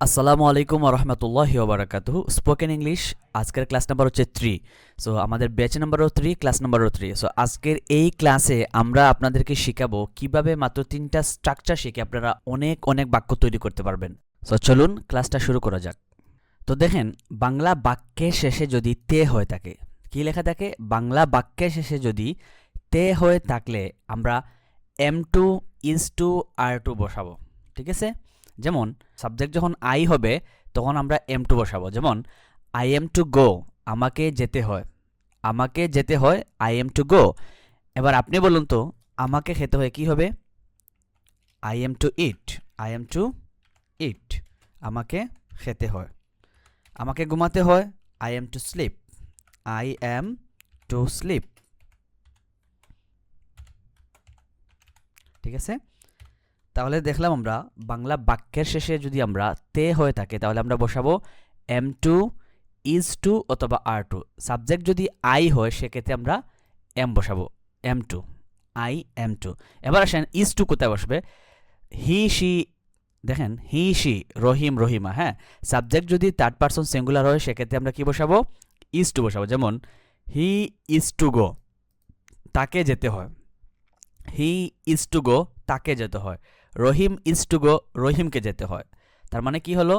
আসসালামু আলাইকুম রহমতুল্লাহ ওবরাকাতু স্পোকেন ইংলিশ আজকের ক্লাস নাম্বার হচ্ছে থ্রি সো আমাদের ব্যাচ নাম্বারও থ্রি ক্লাস নাম্বারও থ্রি সো আজকের এই ক্লাসে আমরা আপনাদেরকে শেখাবো কীভাবে মাত্র তিনটা স্ট্রাকচার শিখে আপনারা অনেক অনেক বাক্য তৈরি করতে পারবেন। সো চলুন ক্লাসটা শুরু করা যাক। তো দেখেন, বাংলা বাক্যের শেষে যদি তে হয়ে থাকে, কি লেখা থাকে? বাংলা বাক্যের শেষে যদি তে হয়ে থাকলে আমরা am to is to are to বসাবো। ঠিক আছে? যেমন সাবজেক্ট যখন আই হবে, তখন আমরা এম টু বসাবো। যেমন আই এম টু গো আমাকে যেতে হয়। আমাকে যেতে হয় আই এম টু গো এবার আপনি বলুন তো, আমাকে খেতে হয় কি হবে? I am to eat I am to eat আমাকে খেতে হয়। আমাকে ঘুমাতে হয় I am to sleep I am to sleep ঠিক আছে? তাহলে দেখলাম আমরা বাংলা বাক্যের শেষে যদি আমরা তে হয়ে থাকে, তাহলে আমরা বসাবো এম টু ইজ টু অথবা আর টু সাবজেক্ট যদি আই হয়, সেক্ষেত্রে আমরা এম বসাবো। Am to I am to এবার আসেন ইজ টু কোথায় বসবে? হি শি দেখেন হি শি রহিম, রহিমা হ্যাঁ? সাবজেক্ট যদি থার্ড পার্সন সিঙ্গুলার হয়, সেক্ষেত্রে আমরা কি বসাবো? ইজ টু বসাবো। যেমন হি ইজ টু গো তাকে যেতে হয়। হি ইজ টু গো তাকে যেতে হয়। রহিম ইজ টু গো রহিমকে যেতে হয়। তার মানে কি হলো?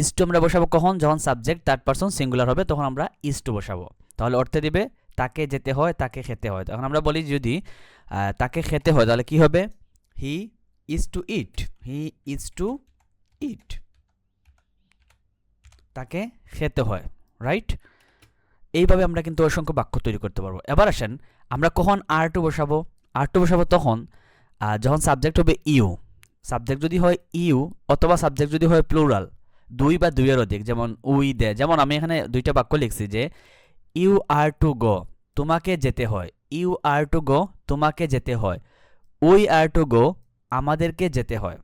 ইজ টু আমরা বসাবো কখন? যখন সাবজেক্ট থার্ড পার্সন সিঙ্গুলার হবে, তখন আমরা ইজ টু বসাবো। তাহলে অর্থে দিবে, তাকে যেতে হয়, তাকে খেতে হয়। তখন আমরা বলি যদি তাকে খেতে হয়, তাহলে কি হবে? He is to eat he is to eat তাকে খেতে হয় রাইট এইভাবে আমরা কিন্তু অসংখ্য বাক্য তৈরি করতে পারব। এবার আসেন, আমরা কখন আর টু বসাবো? আর টু বসাবো তখন যখন সাবজেক্ট হবে ইউ সাবজেক্ট যদি হয় ইউ অথবা সাবজেক্ট যদি হয় প্লুরাল দুই বা দুইয়ের অধিক, যেমন উই, দে, যেমন আমি এখানে দুইটা বাক্য লিখছি যে, ইউ আর টু গো, তোমাকে যেতে হয়, ইউ আর টু গো, তোমাকে যেতে হয়, উই আর টু গো, আমাদেরকে যেতে হয়,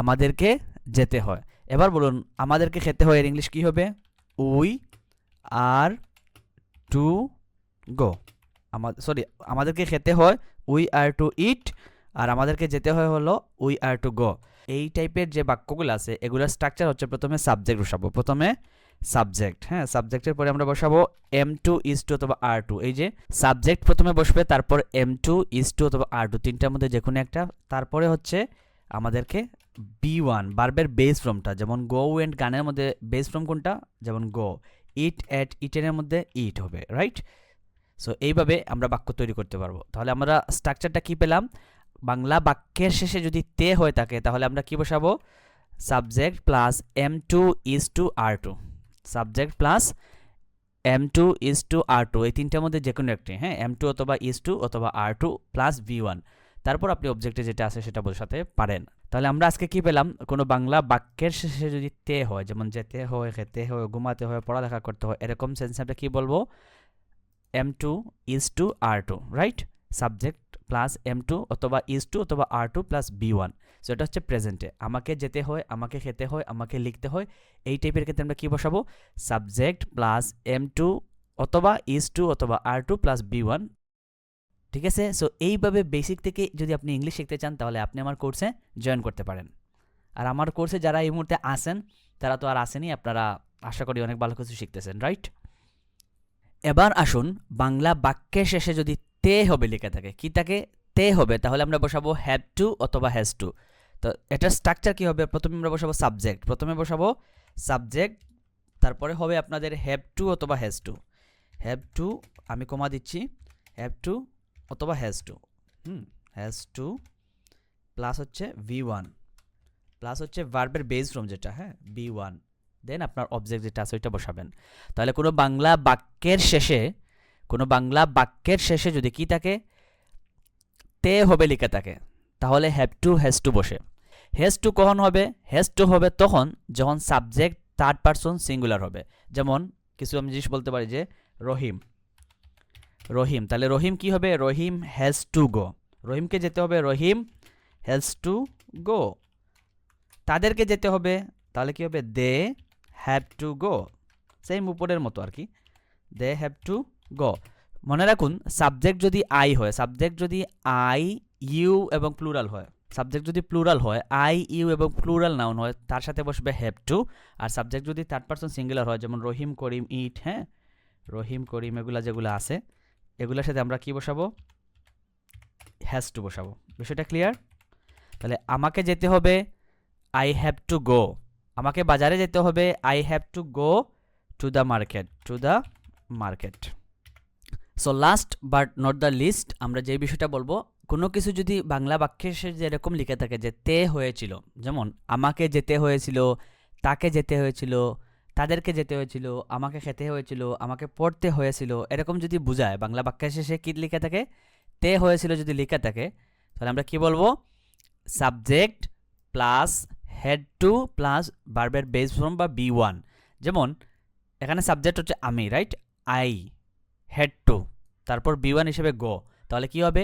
আমাদেরকে যেতে হয়। এবার বলুন, আমাদেরকে খেতে হয় এর ইংলিশ কী হবে? We are to go. আমাদের সরি আমাদেরকে খেতে হয় উই আর টু ইট আর আমাদেরকে যেতে হয় হলো উই আর টু গো এই টাইপের যে বাক্যগুলো আছে এগুলোর স্ট্রাকচার হচ্ছে প্রথমে সাবজেক্ট বসাবো। প্রথমে সাবজেক্ট হ্যাঁ সাবজেক্টের পরে আমরা বসাবো এম টু ইজ টু অথবা আর টু এই যে সাবজেক্ট প্রথমে বসবে, তারপর এম টু ইজ টু অথবা আর টু তিনটার মধ্যে যে কোনো একটা। তারপরে হচ্ছে আমাদেরকে বি ওয়ান বার্বের বেস ফ্রমটা যেমন গো অ্যান্ড গানের মধ্যে বেস ফ্রম কোনটা? যেমন গো ইট অ্যাট ইটেনের মধ্যে ইট হবে রাইট সো এইভাবে আমরা বাক্য তৈরি করতে পারব। তাহলে আমরা স্ট্রাকচারটা কি পেলাম? বাংলা বাক্যের শেষে যদি তে হয়ে থাকে, তাহলে আমরা কি বসাবো? Subject plus am to is to are to subject plus am to is to are to এই তিনটার মধ্যে যে কোনো একটি হ্যাঁ? এম টু অথবা ইজ টু অথবা are to plus V one তারপর আপনি অবজেক্টে যেটা আছে সেটা বসাতে পারেন। তাহলে আমরা আজকে কি পেলাম? কোনো বাংলা বাক্যের শেষে যদি তে হয়, যেমন যেতে হয় খেতে হয়, ঘুমাতে হয়, পড়ালেখা করতে হয়, এরকম সেন্স আমরা কি বলব? Am to is to are to right subject plus am to অথবা ইজ টু অথবা are to plus V one so এটা হচ্ছে প্রেজেন্টে আমাকে যেতে হয়, আমাকে খেতে হয়, আমাকে লিখতে হয়, এই টাইপের ক্ষেত্রে আমরা কী বসাবো? সাবজেক্ট প্লাস এম টু অথবা ইজ টু অথবা are to plus V one ঠিক আছে? সো এইভাবে বেসিক থেকে যদি আপনি ইংলিশ শিখতে চান, তাহলে আপনি আমার কোর্সে জয়েন করতে পারেন। আর আমার কোর্সে যারা এই মুহূর্তে আসেন তারা তো আর আসেনি, আপনারা আশা করি অনেক ভালো কিছু শিখতেছেন রাইট এবার আসুন বাংলা বাক্যের শেষে যদি তে হবে লেখা থাকে, কি থাকে তে হবে, তাহলে আমরা বসাবো হ্যাভ টু অথবা হ্যাজ টু তো এটার স্ট্রাকচার কি হবে? প্রথমে আমরা বসাবো সাবজেক্ট প্রথমে বসাবো সাবজেক্ট তারপরে হবে আপনাদের হ্যাভ টু অথবা হ্যাজ টু হ্যাভ টু আমি কমা দিচ্ছি হ্যাভ টু অথবা has to hmm has to plus হচ্ছে ভি ওয়ান প্লাস হচ্ছে ভার্বের বেস ফ্রম যেটা হ্যাঁ বি ওয়ান দেন আপনার অবজেক্ট যেটা আছে ওইটা বসাবেন। তাহলে কোনো বাংলা বাক্যের শেষে, কোনো বাংলা বাক্যের শেষে যদি কি থাকে? তে হবে লিখে থাকে তাহলে হ্যাভ টু হ্যাজ টু বসে। হ্যাজ টু কখন হবে? হ্যাজ টু হবে তখন যখন সাবজেক্ট থার্ড পারসন সিঙ্গুলার হবে। যেমন কিছু আমি জিনিস বলতে পারি যে রহিম। রহিম, তাহলে রহিম কি হবে? রহিম হ্যাজ টু গো রহিমকে যেতে হবে, রহিম হ্যাজ টু গো তাদেরকে যেতে হবে, তাহলে কি হবে? They have to go same উপরের মতো আর কি দে হ্যাভ টু গো মনে রাখুন সাবজেক্ট যদি আই হয় সাবজেক্ট যদি আই ইউ এবং প্লুরাল হয় সাবজেক্ট যদি প্লুরাল হয় আই ইউ এবং প্লুরাল নাউন হয়, তার সাথে বসবে হ্যাভ টু আর সাবজেক্ট যদি থার্ড পার্সন সিঙ্গুলার হয়, যেমন রহিম, করিম, ইট হ্যাঁ? রহিম, করিম, এগুলা যেগুলো আছে, এগুলোর সাথে আমরা কি বসাবো? হ্যাজ টু বসাবো। বিষয়টা ক্লিয়ার তাহলে আমাকে যেতে হবে আই হ্যাভ টু গো আমাকে বাজারে যেতে হবে। I have to go to the market to the market so last but not the least আমরা যে বিষয়টা বলব, কোনো কিছু যদি বাংলা বাক্যে সে যেরকম লিখে থাকে যে তে হয়েছিল, যেমন আমাকে যেতে হয়েছিল, তাকে যেতে হয়েছিল, তাদেরকে যেতে হয়েছিল, আমাকে খেতে হয়েছিল, আমাকে পড়তে হয়েছিল, এরকম যদি বোঝায়, বাংলা বাক্যের শেষে কী লিখে থাকে? তে হয়েছিল যদি লিখে থাকে, তাহলে আমরা কি বলব? Subject plus had to plus বার্বের base form বা বি ওয়ান যেমন, এখানে সাবজেক্ট হচ্ছে আমি রাইট আই হেড টু তারপর বি ওয়ান হিসেবে গো তাহলে কি হবে?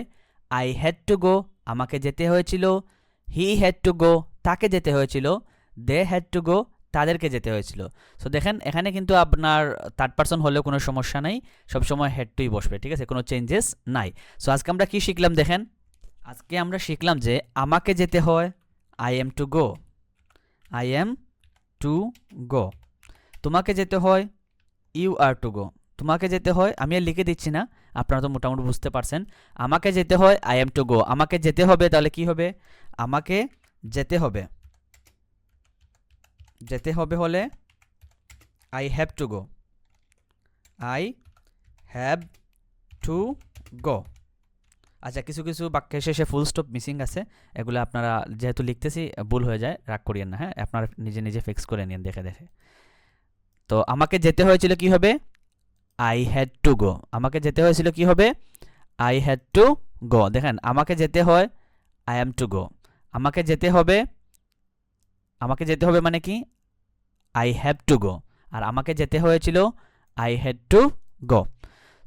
আই হ্যাড টু গো আমাকে যেতে হয়েছিল। হি হ্যাড টু গো তাকে যেতে হয়েছিল। দে হ্যাড টু গো তাদেরকে যেতে হয়েছিল। সো দেখেন, এখানে কিন্তু আপনার থার্ড পার্সন হলেও কোনো সমস্যা নাই। সবসময় হেড টুই বসবে, ঠিক আছে? কোনো চেঞ্জেস নাই। সো আজকে আমরা কি শিখলাম দেখেন? আজকে আমরা শিখলাম যে আমাকে যেতে হয় I am to go I am to go তোমাকে যেতে হয় ইউ আর টু গো তোমাকে যেতে হয়, আমি আর লিখে দিচ্ছি না, আপনারা তো মোটামুটি বুঝতে পারছেন। আমাকে যেতে হয় আই এম টু গো আমাকে যেতে হবে, তাহলে কি হবে? আমাকে যেতে হবে। যেতে হবে হলে I have to go I have to go আচ্ছা কিছু কিছু বাক্যের শেষে ফুল স্টপ মিসিং আছে। এগুলো আপনারা যেহেতু লিখতেছি, ভুল হয়ে যায়, রাগ করিয়েন না হ্যাঁ? আপনারা নিজে নিজে ফিক্স করে নিন দেখে দেখে। তো আমাকে যেতে হয়েছিল কি হবে? আই হ্যাড টু গো আমাকে যেতে হয়েছিল কি হবে? আই হ্যাড টু গো দেখেন, আমাকে যেতে হয় আই অ্যাম টু গো আমাকে যেতে হবে, আমাকে যেতে হবে মানে কি? আই হ্যাভ টু গো আর আমাকে যেতে হয়েছিল I had to go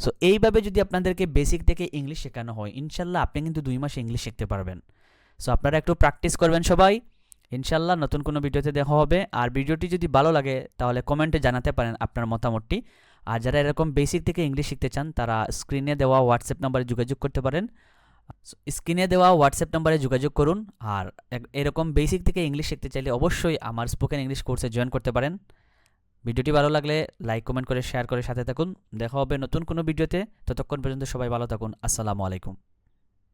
so এইভাবে যদি আপনাদেরকে বেসিক থেকে ইংলিশ শেখানো হয়, ইনশাল্লাহ আপনি কিন্তু দুই মাসে ইংলিশ শিখতে পারবেন। সো আপনারা একটু প্র্যাকটিস করবেন সবাই। ইনশাল্লাহ নতুন কোনো ভিডিওতে দেখা হবে। আর ভিডিওটি যদি ভালো লাগে, তাহলে কমেন্টে জানাতে পারেন আপনার মতামতটি। আর যারা এরকম বেসিক থেকে ইংলিশ শিখতে চান, তারা স্ক্রিনে দেওয়া হোয়াটসঅ্যাপ নাম্বারে যোগাযোগ করতে পারেন। স্ক্রিনে দেওয়া হোয়াটসঅ্যাপ নাম্বারে যোগাযোগ করুন। আর এরকম বেসিক থেকে ইংলিশ শিখতে চাইলে অবশ্যই আমার স্পোকেন ইংলিশ কোর্সে জয়েন করতে পারেন। ভিডিওটি ভালো লাগলে লাইক, কমেন্ট করে শেয়ার করে সাথে থাকুন। দেখা হবে নতুন কোনো ভিডিওতে। ততক্ষণ পর্যন্ত সবাই ভালো থাকুন। আসসালামু আলাইকুম।